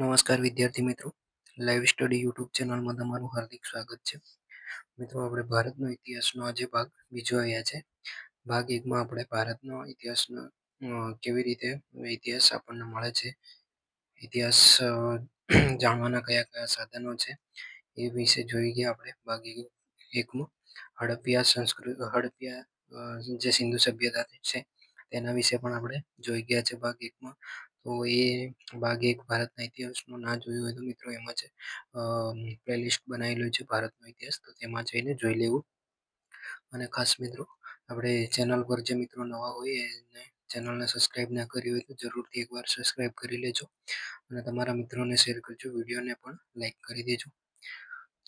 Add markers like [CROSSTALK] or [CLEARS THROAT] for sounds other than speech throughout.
નમસ્કાર વિદ્યાર્થી મિત્રો. લાઈવ સ્ટડી યુટ્યુબ ચેનલમાં તમારું હાર્દિક સ્વાગત છે. મિત્રો, આપણે ભારતનો ઇતિહાસનો આજે ભાગ બીજો આવ્યા છે. ભાગ એકમાં આપણે ભારતનો ઇતિહાસનો કેવી રીતે ઇતિહાસ આપણને મળે છે. ઇતિહાસ જાણવાના કયા કયા સાધનો છે એ વિશે જોઈ ગયા આપણે ભાગ એકમાં. હડપિયા સંસ્કૃત હડપ્યા જે સિંધુ સભ્યતા છે તેના વિશે પણ આપણે જોઈ ગયા છે ભાગ એકમાં. તો એ ભાગ એક ભારતના ઇતિહાસનો ના જોયો હોય તો મિત્રો એમાં છે પ્લેલિસ્ટ બનાવેલું છે ભારતનો ઇતિહાસ. તો તેમાં જઈને જોઈ લેવું. અને ખાસ મિત્રો, આપણે ચેનલ પર જે મિત્રો નવા હોય એને ચેનલને સબસ્ક્રાઈબ ના કરી હોય તો જરૂરથી એકવાર સબસ્ક્રાઈબ કરી લેજો. અને તમારા મિત્રોને શેર કરજો વિડીયોને પણ લાઈક કરી દેજો.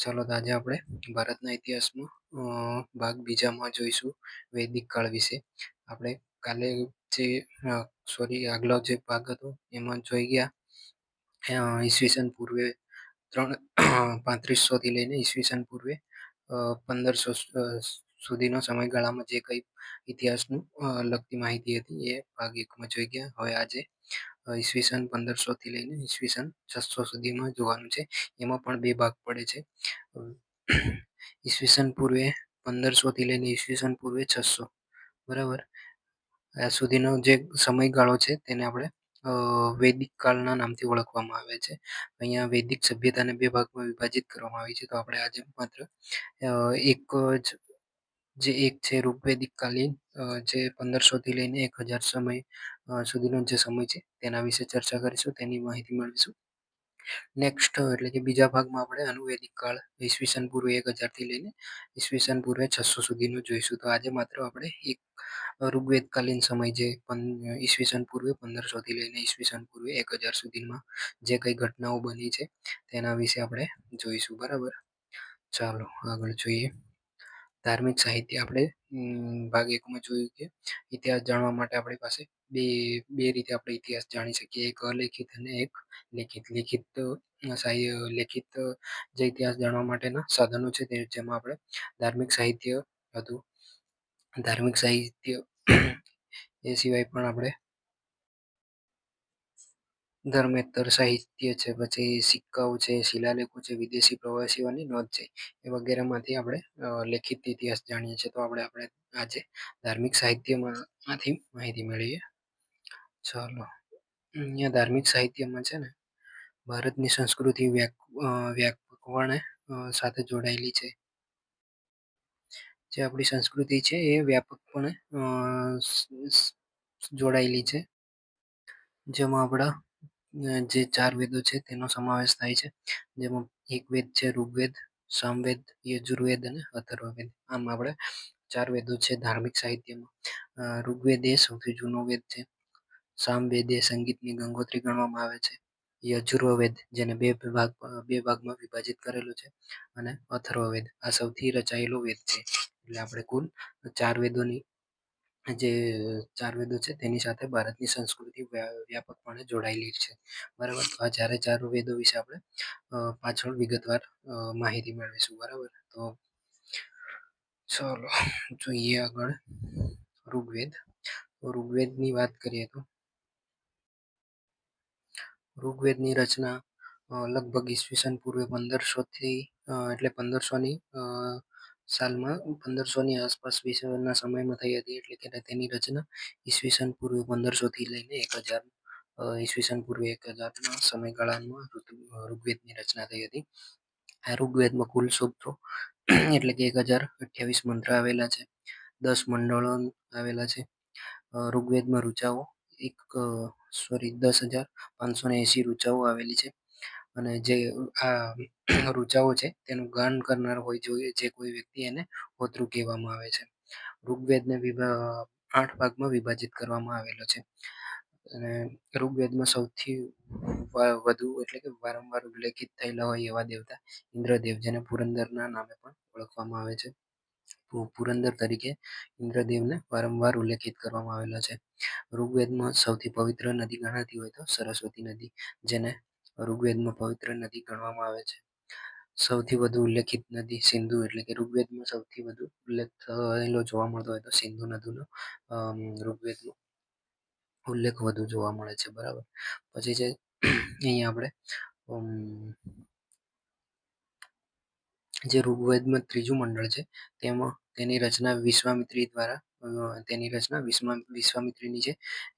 ચાલો તો આજે આપણે ભારતના ઇતિહાસમાં ભાગ બીજામાં જોઈશું, વૈદિક કાળ વિશે. આપણે કાલે જે સોરી, આગલો જે ભાગ હતો, એમાં જોઈ ગયા. ઈસવીસન પૂર્વે ત્રણ પાંત્રીસોથી લઈને ઈસવીસન પૂર્વે પંદરસો સુધીનો સમયગાળામાં જે કંઈ ઇતિહાસનું લગતી માહિતી હતી, એ ભાગ એકમાં જોઈ ગયા. હવે આજે ઈસવીસન પંદરસોથી લઈને ઈસવીસન છસો સુધીમાં જોવાનું છે. એમાં પણ બે ભાગ પડે છે. ઈસવીસન પૂર્વે પંદરસોથી લઈને ઈસવીસન પૂર્વે છસો. બરાબર? સુધીનો જે સમયગાળો છે તેને આપણે વૈદિક કાળના નામથી ઓળખવામાં આવે છે. અહીંયા વૈદિક સભ્યતાને બે ભાગમાં વિભાજિત કરવામાં આવી છે. તો આપણે આજે માત્ર એક જ, જે એક છે ઋગ્વેદિક કાલીન જે પંદરસોથી લઈને એક હજાર સમય સુધીનો જે સમય છે તેના વિશે ચર્ચા કરીશું, તેની માહિતી મેળવીશું. નેક્સ્ટ એટલે કે બીજા ભાગમાં આપણે અનુવેદિક કાળ, ઈસવીસન પૂર્વે એક હજારથી લઈને ઈસવીસન પૂર્વે છસો સુધીનું જોઈશું. તો આજે માત્ર આપણે એક ઋગ્વેદકાલીન સમય જે ઈસવીસન પૂર્વે પંદરસોથી લઈને ઈસવીસન પૂર્વે એક હજાર સુધીમાં જે કંઈ ઘટનાઓ બની છે, તેના વિશે આપણે જોઈશું. બરાબર? ચાલો, આગળ જોઈએ. ધાર્મિક સાહિત્ય આપણે ભાગ એકમાં જોયું કે ઇતિહાસ જાણવા માટે આપણી પાસે બે બે રીતે આપણે ઇતિહાસ જાણી શકીએ. એક અલેખિત અને એક લેખિત. લેખિત લેખિત જે ઇતિહાસ જાણવા માટેના સાધનો છે તે જેમાં આપણે ધાર્મિક સાહિત્ય હતું. ધાર્મિક સાહિત્ય એ સિવાય પણ આપણે ધર્મેતર સાહિત્ય છે, પછી સિક્કાઓ છે, શિલાલેખો છે, વિદેશી પ્રવાસીઓની નોંધ છે એ વગેરેમાંથી આપણે લેખિત ઇતિહાસ જાણીએ છીએ. તો આપણે આપણે આજે ધાર્મિક સાહિત્યમાંથી માહિતી મેળવીએ. ચાલો. અહીંયા ધાર્મિક સાહિત્યમાં છે ને, ભારતની સંસ્કૃતિ વ્યાપકપણે સાથે જોડાયેલી છે. જે આપણી સંસ્કૃતિ છે એ વ્યાપકપણે જોડાયેલી છે. જેમાં આપણા જે ચાર વેદો છે તેનો સમાવેશ થાય છે. જેમાં એક વેદ છે ઋગ્વેદ, સામવેદ, યજુર્વેદ અને અથર્વવેદ. આમ આપણે ચાર વેદો છે ધાર્મિક સાહિત્યમાં. ઋગ્વેદ એ સૌથી જૂનો વેદ છે. સામવેદ સંગીતની ગંગોત્રી ગણવામાં આવે છે. યજુર્વેદ જેને બે ભાગ બે ભાગમાં વિભાજિત કરેલું છે, અને અથર્વવેદ. આ સૌથી રચાયેલો વેદ છે. એટલે આપણે કુલ ચાર વેદોની, જે ચાર વેદો છે, તેની સાથે ભારતની સંસ્કૃતિ વ્યાપકપણે જોડાયેલી છે. બરાબર? તો આ ચારે ચાર વેદો વિશે આપણે પાછળ વિગતવાર માહિતી મેળવીશું. બરાબર? તો ચલો, જોઈએ આગળ ઋગ્વેદ. ઋગ્વેદની વાત કરીએ તો ઋગ્વેદની રચના લગભગ ઈસવીસન પૂર્વે પંદરસોથી એટલે પંદરસોની સાલમાં પંદરસોની આસપાસ વિશ્વના સમયમાં થઈ હતી એટલે કે તેની રચના ઈસવીસન પૂર્વે પંદરસોથી લઈને એક હજાર ઈસવીસન પૂર્વે એક હજારના સમયગાળામાં ઋગ્વેદની રચના થઈ હતી. આ ઋગ્વેદમાં કુલ સૂક્તો [CLEARS THROAT] એટલે કે એક હજાર અઠ્યાવીસ મંત્ર આવેલા છે, દસ મંડળો આવેલા છે. ઋગ્વેદમાં ઋચાઓ એક સોરી દસ હજાર પાંચસો ને એંસી ઋચાઓ આવેલી છે. અને જે, આ ઋચાઓ છે તેનું ગાન કરનાર હોય જોઈએ જે કોઈ વ્યક્તિ એને હોતરું કહેવામાં આવે છે. ઋગ્વેદને આઠ ભાગમાં વિભાજિત કરવામાં આવેલો છે. અને ઋગ્વેદમાં સૌથી વધુ એટલે કે વારંવાર ઉલ્લેખિત થયેલા હોય એવા દેવતા ઇન્દ્રદેવ, જેને પુરંદરના નામે પણ ઓળખવામાં આવે છે. પુરંદર તરીકે ઇન્દ્રદેવને વારંવાર ઉલ્લેખિત કરવામાં આવેલો છે. ઋગ્વેદમાં સૌથી પવિત્ર નદી ગણાતી હોય તો સરસ્વતી નદી, જેને ઋગ્વેદમાં પવિત્ર નદી ગણવામાં આવે છે. સૌથી વધુ ઉલ્લેખિત નદી સિંધુ એટલે કે ઋગ્વેદમાં સૌથી વધુ ઉલ્લેખ થયેલો જોવા મળતો હોય તો સિંધુ નદીનો ઋગ્વેદનો ઉલ્લેખ વધુ જોવા મળે છે, બરાબર. પછી છે, અહીંયા આપણે જે ઋગ્વેદમાં ત્રીજું મંડળ છે, તેમાં તેની રચના વિશ્વામિત્રી દ્વારા તેની રચના વિશ્વામિત્રીની છે.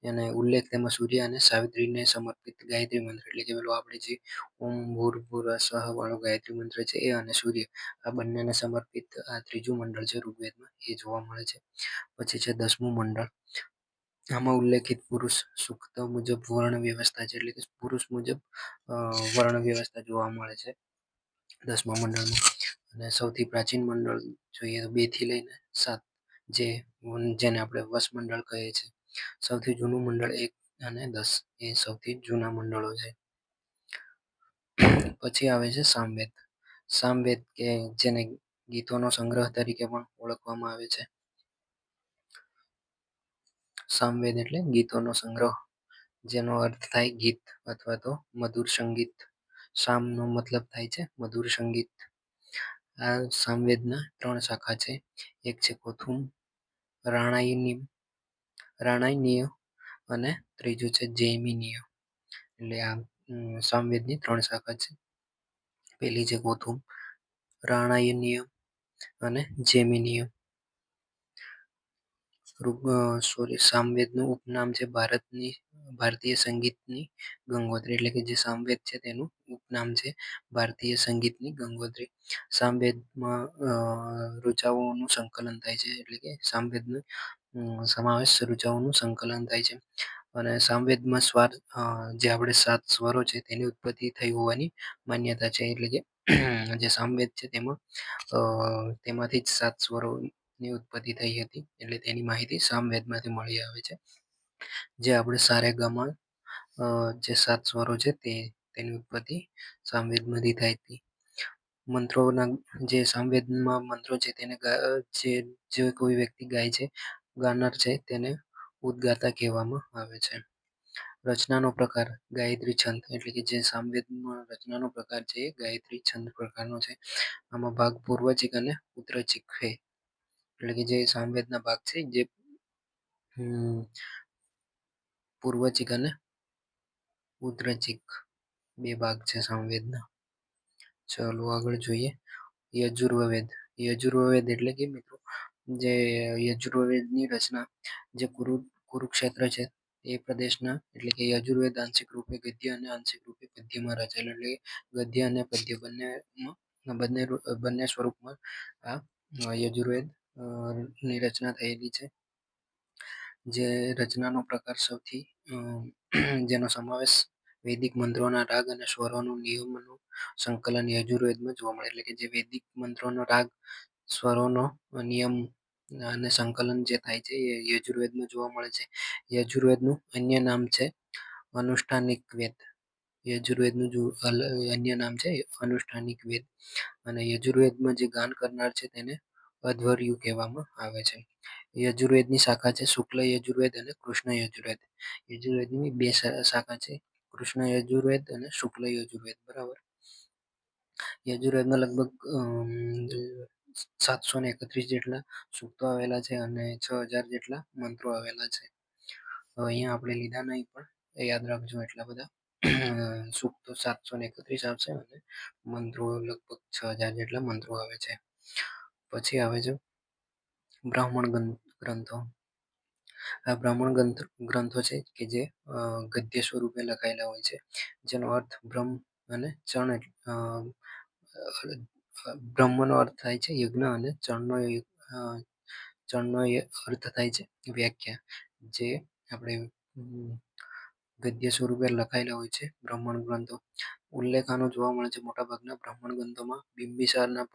અને ઉલ્લેખ તેમાં સૂર્ય અને સાવિત્રીને સમર્પિત ગાયત્રી મંત્ર એટલે કે પેલો આપણે જે ઓમ, ભૂર ભૂર સહ વાળો ગાયત્રી મંત્ર છે એ અને સૂર્ય, આ બંનેને સમર્પિત આ ત્રીજું મંડળ છે ઋગ્વેદમાં, એ જોવા મળે છે. પછી છે દસમું મંડળ. આમાં ઉલ્લેખિત પુરુષ સૂક્ત મુજબ વર્ણ વ્યવસ્થા છે એટલે કે પુરુષ મુજબ વર્ણ વ્યવસ્થા જોવા મળે છે. દસમા મંડળમાં. અને સૌથી પ્રાચીન મંડળ જોઈએ તો બેથી લઈને સાત, જે જેને આપણે વસ મંડળ કહીએ છીએ. સૌથી જૂનું મંડળ એક અને દસ એ સૌથી જૂના મંડળો છે. પછી આવે છે સામવેદ. સામવેદ કે જેને ગીતોનો સંગ્રહ તરીકે પણ ઓળખવામાં આવે છે. સામવેદ એટલે ગીતોનો સંગ્રહ, જેનો અર્થ થાય ગીત અથવા તો મધુર સંગીત. સામનો મતલબ થાય છે મધુર સંગીત. આ સામવેદના ત્રણ શાખા છે. એક છે કોથુમ રાણાઈની રાણાયનીય અને ત્રીજું છે જૈમિનીય. એટલે આ સામવેદની ત્રણ શાખા છે. પેલી છે કોથુમ, રાણાયનીય અને જેમિનીય. સોરી સામવેદનું ઉપનામ છે ભારતની, ભારતીય સંગીતની ગંગોત્રી, એટલે કે જે સામવેદ છે તેનું ઉપનામ છે ભારતીય સંગીતની ગંગોત્રી. સામવેદમાં ઋચાઓનું સંકલન થાય છે, એટલે કે સામવેદનું સમાવેશ ઋચાઓનું સંકલન થાય છે. અને સામવેદમાં સ્વાર જે આપણે સાત સ્વરો છે તેની ઉત્પત્તિ થઈ હોવાની માન્યતા છે, એટલે કે જે સામવેદ છે તેમાં તેમાંથી જ સાત સ્વરોની ઉત્પત્તિ થઈ હતી એટલે તેની માહિતી સામવેદમાંથી મળી આવે છે. જે આપણે સારેગામાં જે સાત સ્વરો છે તે, તેની ઉત્પત્તિ સામવેદમાંથી થાય હતી. મંત્રોના, જે સામવેદમાં મંત્રો છે તેને જે જે કોઈ વ્યક્તિ ગાય છે, ગાનાર છે તેને ઉદગાતા કહેવામાં આવે છે. રચનાનો પ્રકાર, ગાયત્રી છંદ, એટલે કે જે સામવેદમાં રચનાનો પ્રકાર છે એ ગાયત્રી છંદ પ્રકારનો છે. આમાં ભાગ પૂર્વચિક અને ઉત્તરચિક છે. એટલે કે જે સામવેદના ભાગ છે, જે પૂર્વચિક અને ઉત્તરચિક બે ભાગ છે સામવેદના. ચાલો આગળ જોઈએ. યજુર્વેદ. યજુર્વેદ એટલે કે મિત્રો, જે યજુર્વેદની રચના, જે કુરુ, કુરુક્ષેત્ર છે, એ પ્રદેશના, એટલે કે યજુર્વેદ આંશિક રૂપે ગદ્ય અને આંશિક રૂપે પદ્યમાં રચાયેલ, એટલે ગદ્ય અને પદ્ય બંનેમાં, બંને બંને સ્વરૂપમાં આ યજુર્વેદ ની રચના થયેલી છે. જે રચનાનો પ્રકાર સૌથી જેનો સમાવેશ વૈદિક મંત્રોના રાગ અને સ્વરોનું નિયમનું સંકલન યજુર્વેદમાં જોવા મળે, એટલે કે જે વૈદિક મંત્રોનો રાગ, સ્વરોનો નિયમ અને સંકલન જે થાય છે એ યજુર્વેદમાં જોવા મળે છે. યજુર્વેદનું અન્ય નામ છે અનુષ્ઠાનિક વેદ. યજુર્વેદનું જો અન્ય નામ છે અનુષ્ઠાનિક વેદ. અને યજુર્વેદમાં જે ગાન કરનાર છે તેને અધ્વર્યુ કહેવામાં આવે છે. યજુર્વેદની શાખા છે, શુક્લ યજુર્વેદ અને કૃષ્ણ યજુર્વેદ. યજુર્વેદની બે શાખા છે, કૃષ્ણ યજુર્વેદ અને શુક્લ યજુર્વેદ. બરાબર? યજુર્વેદમાં લગભગ સાતસો ને એકત્રીસ જેટલા સૂક્તો આવેલા છે અને છ હજાર જેટલા મંત્રો આવેલા છે. અહીંયા આપણે લીધા નહીં, પણ યાદ રાખજો એટલા બધા. સૂક્તો સાતસો ને એકત્રીસ આવશે અને મંત્રો લગભગ છ હજાર જેટલા મંત્રો આવે છે. પછી આવે છે બ્રાહ્મણ ગ્રંથો. આ બ્રાહ્મણ ગ્રંથ ગ્રંથો છે કે જે ગદ્ય સ્વરૂપે લખાયેલા હોય છે. જેનો અર્થ બ્રહ્મ અને ચણ બ્રહ્મનો અર્થ થાય છે યજ્ઞ અને ચણનો ચણનો અર્થ થાય છે વ્યાખ્યા. જે આપણે ગદ્ય સ્વરૂપે લખાયેલા હોય છે બ્રાહ્મણ ગ્રંથો. ઉલ્લેખાનો જોવા મળે છે મોટાભાગના બ્રાહ્મણ ગ્રંથોમાં બિંબિસારના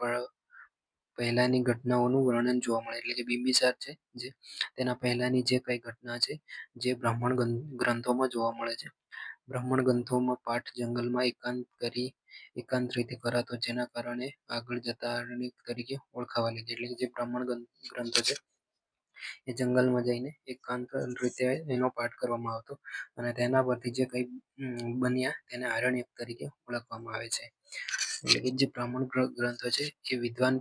પહેલાની ઘટનાઓનું વર્ણન જોવા મળે એટલે કે બિંબિસાર છે જે, તેના પહેલાની જે કઈ ઘટના છે જે બ્રાહ્મણ ગ્રંથોમાં જોવા મળે છે. બ્રાહ્મણ ગ્રંથોમાં પાઠ જંગલમાં એકાંત કરી, એકાંત રીતે કરાતો જેના કારણે આગળ જતા તરીકે ઓળખાવા લીધી એટલે કે જે બ્રાહ્મણ ગ્રંથો છે એ જંગલમાં જઈને એકાંત રીતે એનો પાઠ કરવામાં આવતો અને તેના પરથી જે કંઈ બન્યા તેને આરણ્યક તરીકે ઓળખવામાં આવે છે. એટલે કે જે બ્રાહ્મણ ગ્રંથો છે એ વિદ્વાન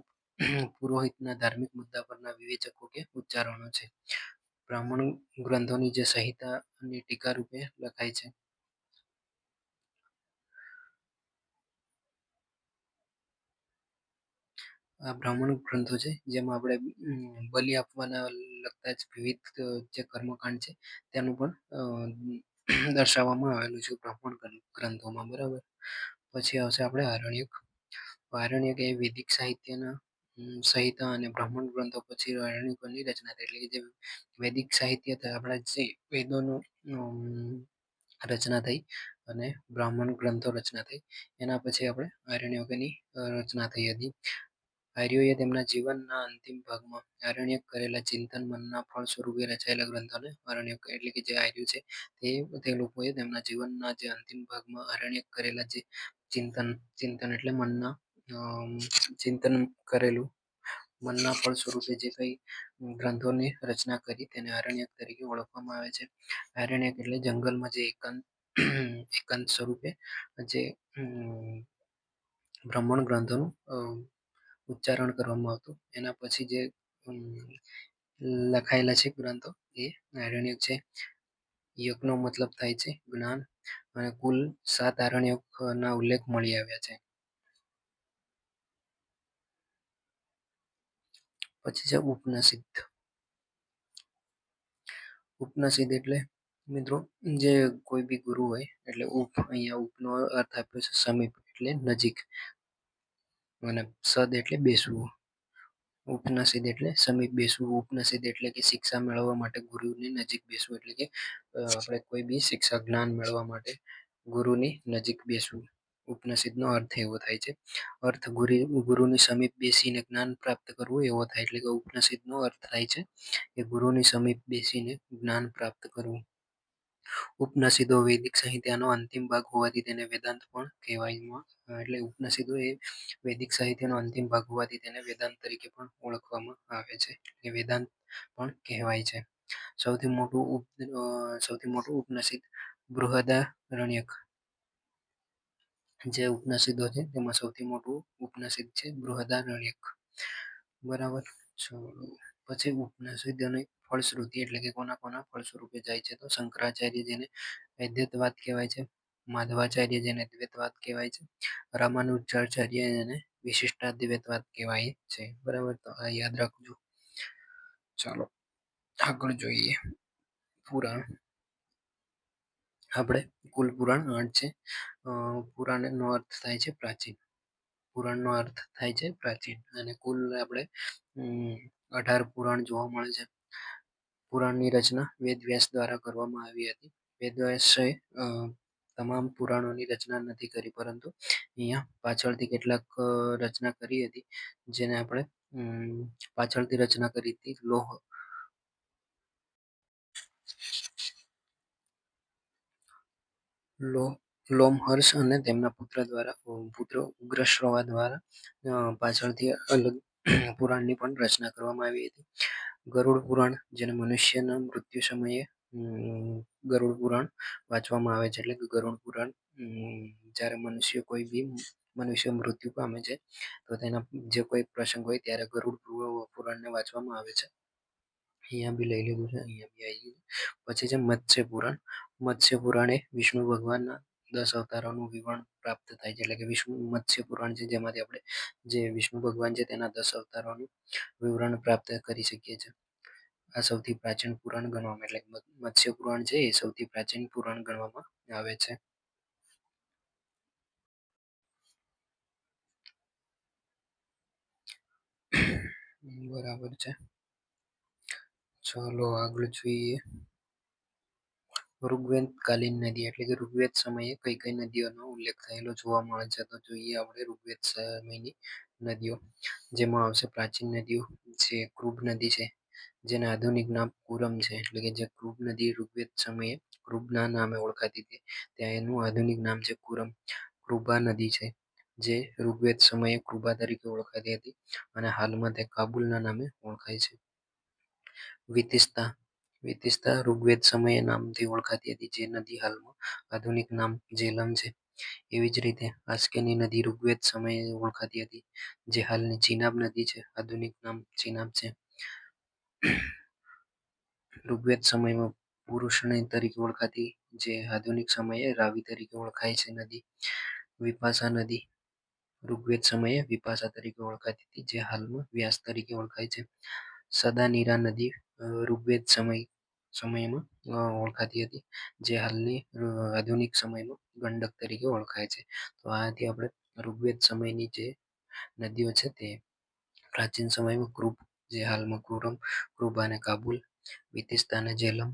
પુરોહિતના ધાર્મિક મુદ્દા પરના વિવેચકો કે ઉચ્ચારણો છે. બ્રાહ્મણ ગ્રંથોની જે સહિતા અને ટીકા રૂપે લખાય છે. આ બ્રાહ્મણ ગ્રંથો છે, જેમાં આપણે બલિ આપવાના લગતા જ વિવિધ જે કર્મકાંડ છે, તેનું પણ દર્શાવવામાં આવેલું છે બ્રાહ્મણ ગ્રંથોમાં, બરાબર? પછી આવશે આપણે આરણ્યક. આરણ્યક એ વૈદિક સાહિત્યના સંહિતા અને બ્રાહ્મણ ગ્રંથો પછી આરણ્યકોની રચના થઈ? એટલે કે જે વૈદિક સાહિત્ય આપણા જે વેદોનું રચના થઈ અને બ્રાહ્મણ ગ્રંથો રચના થઈ. એના પછી આપણે આરણ્યકોની રચના થઈ હતી. આર્યોએ તેમના જીવનના અંતિમ ભાગમાં આરણ્યક કરેલા ચિંતન મનના ફળ સ્વરૂપે રચાયેલા ગ્રંથોને આરણ્યક એટલે કે જે આર્યો છે, તે તે લોકોએ તેમના જીવનના જે અંતિમ ભાગમાં આરણ્યક કરેલા જે ચિંતન ચિંતન એટલે મનના ચિંતન કરેલું. મનના ફળ સ્વરૂપે જે કઈ ગ્રંથોની રચના કરી તેને આરણ્યક તરીકે ઓળખવામાં આવે છે. આરણ્યક એટલે જંગલમાં જે એકાંત એકાંત સ્વરૂપે જે બ્રાહ્મણ ગ્રંથોનું ઉચ્ચારણ કરવામાં આવતું. એના પછી જે લખાયેલા છે ગ્રંથો એ આરણ્યક છે. યજ્ઞનો મતલબ થાય છે જ્ઞાન અને કુલ સાત આરણ્યકના ઉલ્લેખ મળી આવ્યા છે. પછી છે ઉપનસિદ્ધ. ઉપનસિદ્ધ એટલે મિત્રો જે કોઈ બી ગુરુ હોય, એટલે ઉપ અહીંયા ઉપનો અર્થ આપ્યો છે સમીપ એટલે નજીક. અને સદ એટલે બેસવું. ઉપનસિદ્ધ એટલે સમીપ બેસવું. ઉપનસિદ્ધ એટલે કે શિક્ષા મેળવવા માટે ગુરુની નજીક બેસવું. એટલે કે આપણે કોઈ બી શિક્ષા જ્ઞાન મેળવવા માટે ગુરુની નજીક બેસવું. ઉપનસિદ્ધનો અર્થ એવો થાય છે. અર્થ ગુરુ, ગુરુની સમીપ બેસીને જ્ઞાન પ્રાપ્ત કરવું એવો થાય એટલે કે ઉપનસિદ્ધનો અર્થ થાય છે કે ગુરુની સમીપ બેસીને જ્ઞાન પ્રાપ્ત કરવું. ઉપનિષદો વૈદિક સાહિત્યનો અંતિમ ભાગ હોવાથી તેને વેદાંત પણ કહેવાયમાં એટલે ઉપનિષદો એ વૈદિક સાહિત્યનો અંતિમ ભાગ હોવાથી તેને વેદાંત તરીકે પણ ઓળખવામાં આવે છે, એટલે વેદાંત પણ કહેવાય છે. સૌથી મોટું સૌથી મોટું ઉપનિષદ બૃહદારણ્યક જે ઉપનસિદ્ધો છે, તેમાં સૌથી મોટું ઉપનસિદ્ધ છે, બૃહદારણ્યક. બરાબર? પછી પછી અને ફળશ્રુતિ એટલે કે કોના કોના ફળસ્વરૂપે જાય છે તો શંકરાચાર્ય જેને અદ્વૈતવાદ કહેવાય છે, માધવાચાર્ય જેને દ્વૈતવાદ કહેવાય છે, રામાનુજાચાર્ય જેને વિશિષ્ટાદ્વૈતવાદ કહેવાય છે. બરાબર? તો આ યાદ રાખજો. ચાલો આગળ જોઈએ. પુરાણ. આપણે કુલ પુરાણ આઠ છે. પુરાણનો અર્થ થાય છે પ્રાચીન. પુરાણનો અર્થ થાય છે પ્રાચીન અને કુલ આપણે અઢાર પુરાણ જોવા મળે છે. પુરાણની રચના વેદ વ્યાસ દ્વારા કરવામાં આવી હતી. વેદ વ્યાસે તમામ પુરાણોની રચના નથી કરી, પરંતુ અહીંયા પાછળથી કેટલાક રચના કરી હતી. જેને આપણે પાછળથી રચના કરી હતી લોહ લોમહર્ષ અને તેમના પુત્ર દ્વારા પુત્ર ઉગ્રશ્રવા દ્વારા પાછળથી અલગ પુરાણની પણ રચના કરવામાં આવી હતી. ગરુડ પુરાણ, જેને મનુષ્યના મૃત્યુ સમયે ગરુડ પુરાણ વાંચવામાં આવે છે. એટલે કે ગરુડ પુરાણ જ્યારે મનુષ્ય કોઈ બી મનુષ્ય મૃત્યુ પામે છે, તો તેના જે કોઈ પ્રસંગ હોય ત્યારે ગરુડ પુરાણને વાંચવામાં આવે છે. અહીંયા બી લઈ લીધું છે, અહીંયા બી આવી ગયું પછી છે મત્સ્ય પુરાણ. મત્સ્ય પુરાણે વિષ્ણુ ભગવાનના દસ અવતારોનું વિવરણ પ્રાપ્ત થાય છે. એટલે કે વિષ્ણુ મત્સ્ય પુરાણ છે, જેમાંથી આપણે જે વિષ્ણુ ભગવાન છે, તેના દસ અવતારોનું વિવરણ પ્રાપ્ત કરી શકીએ છીએ. આ સૌથી પ્રાચીન પુરાણ ગણવામાં એટલે મત્સ્ય પુરાણ છે, એ સૌથી પ્રાચીન પુરાણ ગણવામાં આવે છે. બરાબર છે. ચાલો આગળ જોઈએ. ઋગ્વેદ, કાલીન નદી એટલે કે ઋગ્વેદ સમયે કઈ કઈ નદીઓનો ઉલ્લેખ થયેલો જોવા મળે છે, તો જોઈએ આપણે ઋગ્વેદ સમયની નદીઓ, જેમાં આવશે પ્રાચીન નદીઓ, જે કૃભ નદી છે, જેને આધુનિક નામ કુરમ છે, એટલે કે જે કૃબ નદી ઋગ્વેદ સમયે કૃપના નામે ઓળખાતી હતી, ત્યાં એનું આધુનિક નામ છે કુરમ કૃબા નદી છે, જે ઋગ્વેદ સમયે કૃબા તરીકે ઓળખાતી હતી અને હાલમાં તે કાબુલના નામે ઓળખાય છે. વિતિસ્તા વિતિસ્તા ઋગ્વેદ સમયે નામથી ઓળખાતી હતી જે નદી હાલમાં આધુનિક નામ જેલમ છે. એવી જ રીતે આસ્કેની નદી ઋગ્વેદ સમયે ઓળખાતી હતી, જે હાલની ચિનાબ નદી છે. આધુનિક નામ ચિનાબ છે. ઋગ્વેદ સમયમાં પુરુષણી તરીકે ઓળખાતી, જે આધુનિક સમયે રાવી તરીકે ઓળખાય છે નદી, વિપાસા નદી. ઋગ્વેદ સમયે વિપાસા તરીકે ઓળખાતી હતી, જે હાલમાં વ્યાસ તરીકે ઓળખાય છે. સદાનીરા નદી ઋગ્વેદ સમય, સમયમાં ઓળખાતી હતી. જે હાલની આધુનિક સમયમાં ગંડક તરીકે ઓળખાય છે. તો આ હતી આપણે ઋગ્વેદ સમયની જે નદીઓ છે તે પ્રાચીન સમયમાં કૃપ, જે હાલમાં કુરમ, કૃપા અને કાબુલ વિતિસ્તા અને જેલમ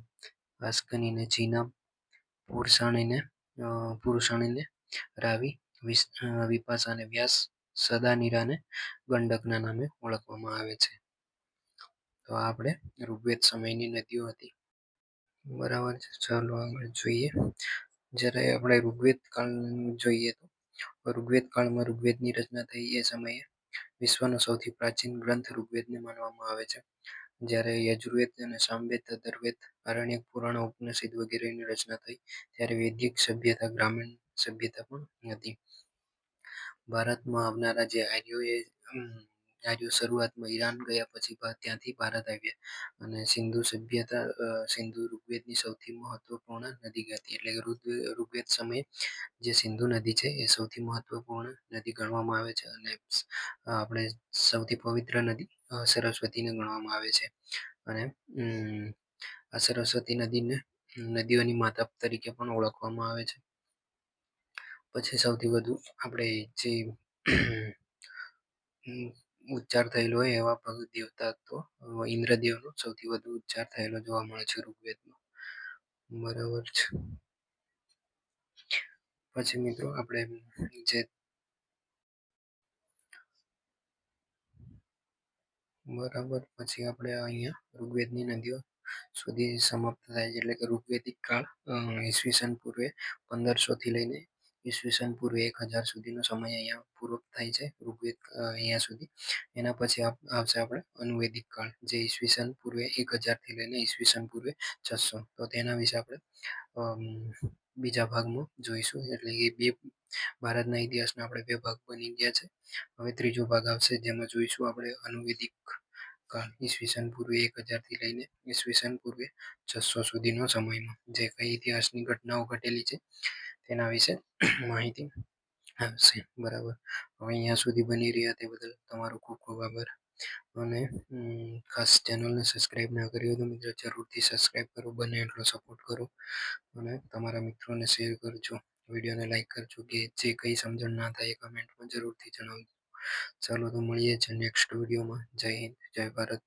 વાસ્કની અને ચીનાબ પુરુષાણીને પુરુષાણીને રાવી વિપાસા અને વ્યાસ સદાનીરાને ગંડકના નામે ઓળખવામાં આવે છે. તો આપણે ઋગ્વેદ સમયની નદીઓ હતી. બરાબર છે. ચાલો આગળ જોઈએ. જ્યારે આપણે ઋગ્વેદ કાળ જોઈએ તો, ઋગ્વેદ કાળમાં ઋગ્વેદની રચના થઈ એ સમયે વિશ્વનો સૌથી પ્રાચીન ગ્રંથ ઋગ્વેદને માનવામાં આવે છે. જ્યારે યજુર્વેદ અને સામવેદ અધર્વેદ આરણ્યક, પુરાણો, ઉપનિષદ વગેરેની રચના થઈ, ત્યારે વૈદિક સભ્યતા, ગ્રામીણ સભ્યતા પણ હતી. ભારતમાં આવનારા જે આર્યોએ આર્યો શરૂઆતમાં ઈરાન ગયા પછી ત્યાંથી ભારત આવ્યા. અને સિંધુ સભ્યતા સિંધુ ઋગ્વેદની સૌથી મહત્વપૂર્ણ નદી હતી એટલે કે ઋગ્વે- ઋગ્વેદ સમયે જે સિંધુ નદી છે એ સૌથી મહત્વપૂર્ણ નદી ગણવામાં આવે છે અને આપણે સૌથી પવિત્ર નદી સરસ્વતીને ગણવામાં આવે છે. અને આ સરસ્વતી નદીને નદીઓની માતા તરીકે પણ ઓળખવામાં આવે છે. પછી સૌથી વધુ આપણે જે ઉચ્ચાર થયેલો હોય એવા ભગત દેવતા તો ઇન્દ્રદેવનો સૌથી વધુ ઉચ્ચાર થયેલો જોવા મળે છે ઋગ્વેદમાં બરાબર છે. પછી મિત્રો આપણે જે બરાબર, પછી આપણે અહીંયા ઋગ્વેદની નદીઓ સુધી સમાપ્ત થાય છે. એટલે કે ઋગ્વેદિક કાળ ઈસવીસન પૂર્વે પંદરસો થી લઈને ઈસવીસન પૂર્વે એક હજાર સુધીનો સમય અહીંયા પૂરો થાય છે, ઋગ્વેદ અહીંયા સુધી. એના પછી આવશે આપણે અનુવેદિક કાળ, જે ઈસવીસન પૂર્વે એક હજારથી લઈને ઈસવીસન પૂર્વે છસો. તો તેના વિશે આપણે બીજા ભાગમાં જોઈશું. એટલે કે બે ભારતના ઇતિહાસના આપણે બે ભાગ બની ગયા છે. હવે ત્રીજો ભાગ આવશે, જેમાં જોઈશું આપણે અનુવેદિક કાળ, ઈસવીસન પૂર્વે એક હજારથી લઈને ઈસવીસન પૂર્વે છસો સુધીનો સમયમાં જે કઈ ઇતિહાસની ઘટનાઓ ઘટેલી છે. તેના વિશે માહિતી આવશે બરાબર. હવે અહીંયા સુધી બની રહ્યા તે બદલ તમારો ખૂબ ખૂબ આભાર. અને ખાસ ચેનલને સબસ્ક્રાઈબ ના કરી હોય તો મિત્રો જરૂરથી સબસ્ક્રાઈબ કરો, બને એટલો સપોર્ટ કરો. અને તમારા મિત્રોને શેર કરજો, વિડીયોને લાઇક કરજો, કે જે કંઈ સમજણ ના થાય એ કમેન્ટમાં જરૂરથી જણાવજો. ચાલો તો મળીએ છીએ નેક્સ્ટ વિડીયોમાં જય હિન્દ, જય ભારત.